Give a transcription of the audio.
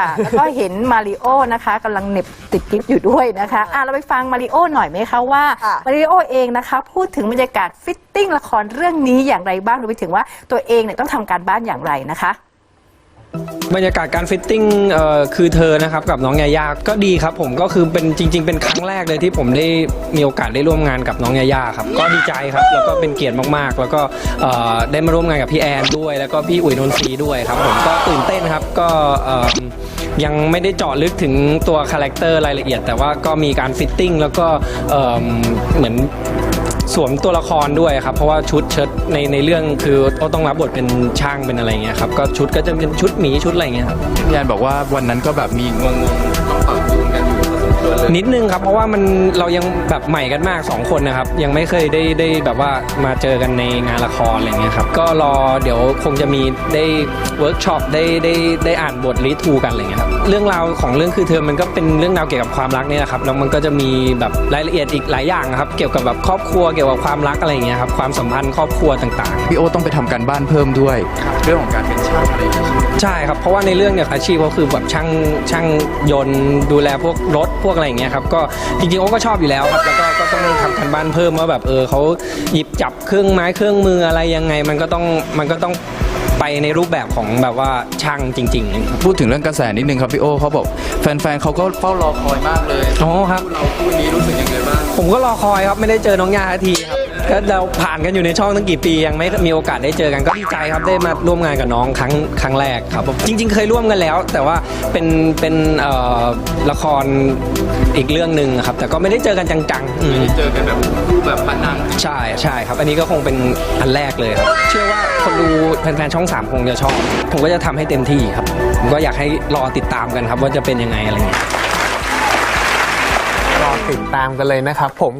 ค่ะแล้วก็เห็นมาริโอนะคะกำลังเหน็บติดกิฟต์อยู่ด้วยนะคะอะเราไปฟังมาริโอหน่อยไหมคะว่าค่ะ มาริโอเองนะคะ พูดถึงบรรยากาศฟิตติ้งละครเรื่องนี้อย่างไรบ้างรวมไปถึงว่าตัวเองเนี่ยต้องทำการบ้านอย่างไรนะคะ บรรยากาศการฟิตติ้งคือเธอนะครับกับน้องยายาก็ดีครับ ผมก็คือเป็นจริง ๆ เป็นครั้งแรกเลยที่ผมได้มีโอกาสได้ร่วมงานกับน้องยายาครับ ก็ดีใจครับแล้วก็เป็นเกียรติมากๆ แล้วก็ได้มาร่วมงานกับพี่แอนด้วย แล้วก็พี่อุ๋ยนนทรีด้วยครับ ผมก็ตื่นเต้นครับก็ยังไม่ได้เจาะลึกถึงตัวคาแรคเตอร์รายละเอียด แต่ว่าก็มีการฟิตติ้งแล้วก็เหมือน สวมตัวละครด้วยครับ เพราะว่าชุดเชิ้ตในในเรื่องคือโอ้ต้องรับบทเป็นช่างเป็นอะไรเงี้ยครับก็ชุดก็จะเป็นชุดหมีชุดอะไรเงี้ยครับพี่แอนบอกว่าวันนั้นก็แบบมีงงๆต้องปรับจูนกัน นิดนึงครับ เพราะว่ามันเรายังแบบใหม่กันมาก 2 คนนะครับ ยังไม่เคยได้ได้แบบว่ามาเจอกันในงานละครอะไรเงี้ยครับ ก็รอเดี๋ยวคงจะมีได้เวิร์กช็อปได้ได้ได้อ่านบทรีทูกันอะไรเงี้ยครับ เรื่องราวของเรื่องคือเธอมันก็เป็นเรื่องราวเกี่ยวกับความรักเนี่ยแหละครับ แล้วมันก็จะมีแบบรายละเอียดอีกหลายอย่างนะครับ เกี่ยวกับแบบครอบครัว เกี่ยวกับความรักอะไรเงี้ยครับ ความสัมพันธ์ครอบครัวต่างๆ พี่โอต้องไปทำการบ้านเพิ่มด้วย เรื่องของการเป็น ช่างอะไรอย่างเงี้ยใช่ไหมใช่ครับ เพราะว่าในเรื่องเนี่ยอาชีพเขาคือแบบช่างช่างยนต์ดูแลพวกรถพวกอะไรอย่างเงี้ยครับก็จริงๆโอ้ก็ชอบอยู่แล้วครับแล้วก็ก็ต้องทำกันบ้านเพิ่มว่าแบบเออเขาหยิบจับเครื่องไม้เครื่องมืออะไรยังไง มันก็ต้องมันก็ต้องไปในรูปแบบของแบบว่าช่างจริงๆครับพูดถึงเรื่องกระแสนิดนึงครับพี่โอเขาบอกแฟนๆเขาก็เฝ้ารอคอยมากเลยอ๋อครับ เราคู่นี้รู้สึกยังไงบ้าง ผมก็รอคอยครับไม่ได้เจอน้องยาทันทีครับ ก็เราผ่านกันอยู่ในช่องตั้งกี่ปียังไม่มีโอกาสได้เจอกันก็ดีใจครับได้มาร่วมงานกับน้องครั้งครั้งแรกครับผมจริง ๆ เคยร่วมกันแล้ว แต่ว่าเป็นเป็นเอ่อละครอีกเรื่องหนึ่งครับ แต่ก็ไม่ได้เจอกันจังๆอืม เจอกันแบบรูปแบบพนังใช่ใช่ครับ อันนี้ก็คงเป็นอันแรกเลยครับ เชื่อว่าคนดูแฟนๆช่อง 3 คงจะชอบ ผมก็จะทำให้เต็มที่ครับ ผมก็อยากให้รอติดตามกันครับ ว่าจะเป็นยังไงอะไรเงี้ย รอติดตามกันเลยนะครับ ผม